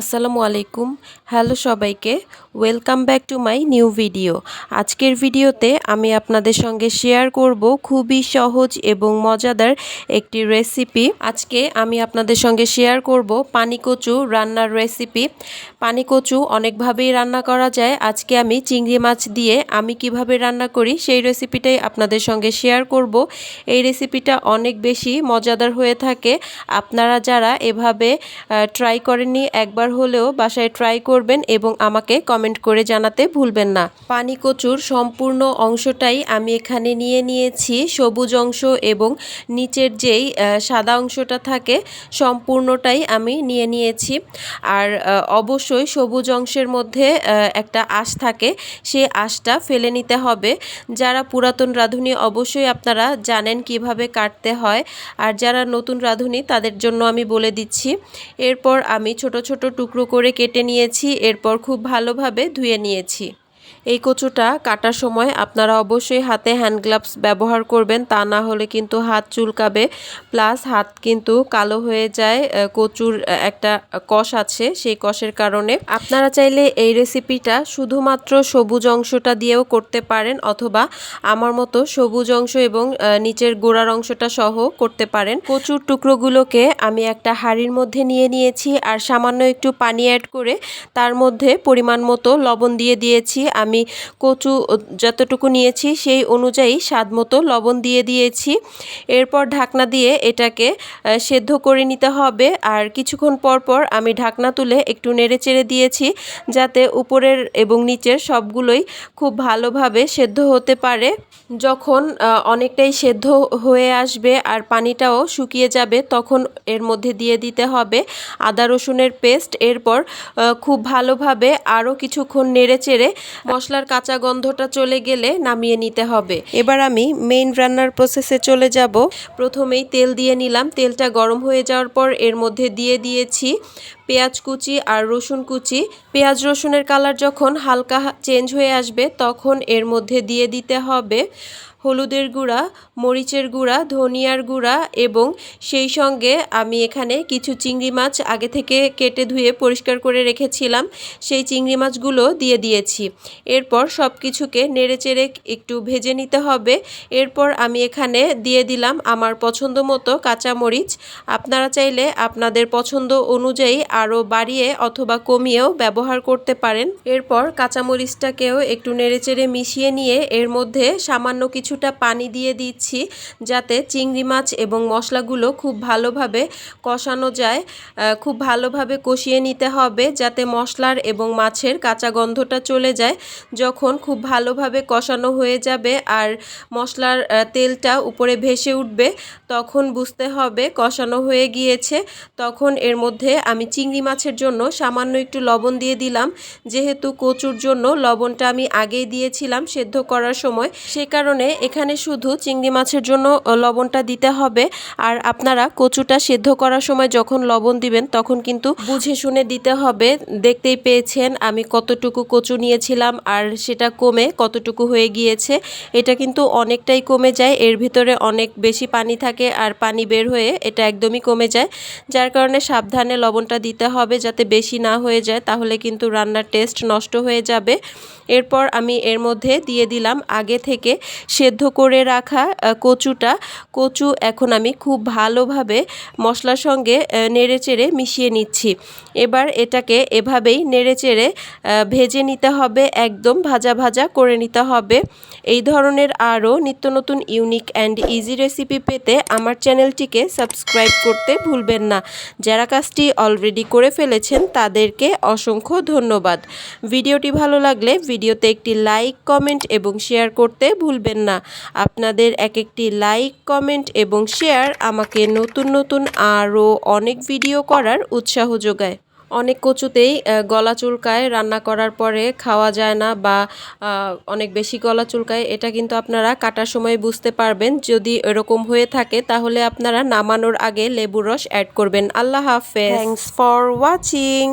আসসালামু আলাইকুম। হ্যালো সবাইকে, welcome back to my new video. আজকের ভিডিওতে আমি আপনাদের সঙ্গে শেয়ার করব খুবই সহজ এবং মজাদার একটি রেসিপি আজকে আমি আপনাদের সঙ্গে শেয়ার করব পানি কচু রান্নার রেসিপি পানি কচু অনেকভাবেই রান্না করা যায়। আজকে আমি চিংড়ি মাছ দিয়ে আমি কীভাবে রান্না করি সেই রেসিপিটাই আপনাদের সঙ্গে শেয়ার করব। এই রেসিপিটা অনেক বেশি মজাদার হয়ে থাকে। আপনারা যারা এভাবে ট্রাই করেননি, একবার হলেও বাসায় ট্রাই করবেন এবং আমাকে কমেন্ট করে জানাতে ভুলবেন না। পানি কচুর সম্পূর্ণ অংশটাই আমি এখানে নিয়ে নিয়েছি। সবুজ অংশ এবং নিচের যেই সাদা অংশটা থাকে, সম্পূর্ণটাই আমি নিয়ে নিয়েছি। আর অবশ্যই সবুজ অংশের মধ্যে একটা আঁশ থাকে, সেই আশটা ফেলে নিতে হবে। যারা পুরাতন রাঁধুনি অবশ্যই আপনারা জানেন কীভাবে কাটতে হয়। আর যারা নতুন রাঁধুনি তাদের জন্য আমি বলে দিচ্ছি। এরপর আমি ছোট ছোট টুকরো করে কেটে নিয়েছি এরপর খুব ভালোভাবে ধুয়ে নিয়েছি। এই কচুটা কাটার সময় আপনারা অবশ্যই হাতে হ্যান্ড গ্লাভস ব্যবহার করবেন, তা না হলে কিন্তু হাত চুলকাবে। প্লাস হাত কিন্তু কালো হয়ে যায় কচুর একটা কষ আছে সেই কষের কারণে। আপনারা চাইলে এই রেসিপিটা শুধুমাত্র সবুজ অংশটা দিয়েও করতে পারেন অথবা আমার মতো সবুজ অংশ এবং নিচের গোড়ার অংশটা সহ করতে পারেন। কচুর টুকরোগুলোকে আমি একটা হাঁড়ির মধ্যে নিয়ে নিয়েছি আর সামান্য একটু পানি অ্যাড করে তার মধ্যে পরিমাণ মতো লবণ দিয়ে দিয়েছি। আমি কচু যতটুকু নিয়েছি সেই অনুযায়ী স্বাদ মতো লবণ দিয়ে দিয়েছি। এরপর ঢাকনা দিয়ে এটাকে সেদ্ধ করে নিতে হবে। আর কিছুক্ষণ পর পর আমি ঢাকনা তুলে একটু নেড়ে চেড়ে দিয়েছি যাতে উপরের এবং নিচের সবগুলোই খুব ভালোভাবে সেদ্ধ হতে পারে। যখন অনেকটাই সেদ্ধ হয়ে আসবে আর পানিটাও শুকিয়ে যাবে, তখন এর মধ্যে দিয়ে দিতে হবে আদা রসুনের পেস্ট। এরপর খুব ভালোভাবে আরও কিছুক্ষণ নেড়ে চেড়ে মশলার কাঁচা গন্ধটা চলে গেলে নামিয়ে নিতে হবে। এবার আমি মেইন রান্নার প্রসেসে চলে যাব। প্রথমেই তেল দিয়ে নিলাম। তেলটা গরম হয়ে যাওয়ার পর এর মধ্যে দিয়ে দিয়েছি পেঁয়াজ কুচি আর রসুন কুচি। পেঁয়াজ রসুনের কালার যখন হালকা চেঞ্জ হয়ে আসবে, তখন এর মধ্যে দিয়ে দিতে হবে হলুদের গুঁড়া, মরিচের গুঁড়া, ধনিয়ার গুঁড়া এবং সেই সঙ্গে আমি এখানে কিছু চিংড়ি মাছ আগে থেকে কেটে ধুয়ে পরিষ্কার করে রেখেছিলাম। সেই চিংড়ি মাছগুলো দিয়ে দিয়েছি। এরপর সব কিছুকে নেড়েচেড়ে একটু ভেজে নিতে হবে। এরপর আমি এখানে দিয়ে দিলাম আমার পছন্দ মতো কাঁচামরিচ। আপনারা চাইলে আপনাদের পছন্দ অনুযায়ী আরও বাড়িয়ে অথবা কমিয়েও ব্যবহার করতে পারেন। এরপর কাঁচামরিচটাকেও একটু নেড়েচেড়ে মিশিয়ে নিয়ে এর মধ্যে সামান্য কিছুটা পানি দিয়ে দিচ্ছি যাতে চিংড়ি মাছ এবং মশলাগুলো খুব ভালোভাবে কষানো যায় খুব ভালোভাবে কষিয়ে নিতে হবে যাতে মশলার এবং মাছের কাঁচা গন্ধটা চলে যায়। যখন খুব ভালোভাবে কষানো হয়ে যাবে আর মশলার তেলটা উপরে ভেসে উঠবে, তখন বুঝতে হবে কষানো হয়ে গিয়েছে। তখন এর মধ্যে আমি চিংড়ি মাছের জন্য সামান্য একটু লবণ দিয়ে দিলাম। যেহেতু কচুর জন্য লবণটা আমি আগেই দিয়েছিলাম সেদ্ধ করার সময়, সে কারণে এখানে শুধু চিংড়ি মাছের জন্য লবণটা দিতে হবে। আর আপনারা কচুটা সেদ্ধ করার সময় যখন লবণ দিবেন, তখন কিন্তু বুঝে শুনে দিতে হবে। দেখতেই পেয়েছেন আমি কতটুকু কচু নিয়েছিলাম আর সেটা কমে কতটুকু হয়ে গিয়েছে। এটা কিন্তু অনেকটাই কমে যায়, এর ভিতরে অনেক বেশি পানি থাকে আর পানি বের হয়ে এটা একদমই কমে যায়। যার কারণে সাবধানে লবণটা দিতে হবে যাতে বেশি না হয়ে যায়, তাহলে কিন্তু রান্নার টেস্ট নষ্ট হয়ে যাবে। এরপর আমি এর মধ্যে দিয়ে দিলাম আগে থেকে সেদ্ধ করে রাখা কচুটা। কচু এখন আমি খুব ভালোভাবে মশলার সঙ্গে নেড়ে চেড়ে মিশিয়ে নিচ্ছি। এবার এটাকে এভাবেই নেড়ে চেড়ে ভেজে নিতে হবে, একদম ভাজা ভাজা করে নিতে হবে। এই ধরনের আরও নিত্য নতুন ইউনিক অ্যান্ড ইজি রেসিপি পেতে আমার চ্যানেলটিকে সাবস্ক্রাইব করতে ভুলবেন না। যারা কাজটি অলরেডি করে ফেলেছেন, তাদেরকে অসংখ্য ধন্যবাদ। ভিডিওটি ভালো লাগলে ভিডিওতে একটি লাইক কমেন্ট এবং শেয়ার করতে ভুলবেন না। আপনাদের এক একটি লাইক, কমেন্ট এবং শেয়ার আমাকে নতুন নতুন আরও অনেক ভিডিও করার উৎসাহ যোগায়। অনেক কচুতেই গলা চুলকায়, রান্না করার পরে খাওয়া যায় না বা অনেক বেশি গলা চুলকায়, এটা কিন্তু আপনারা কাটার সময় বুঝতে পারবেন। যদি এরকম হয়ে থাকে, তাহলে আপনারা নামানোর আগে লেবুর রস অ্যাড করবেন। আল্লাহ হাফেজ। Thanks for watching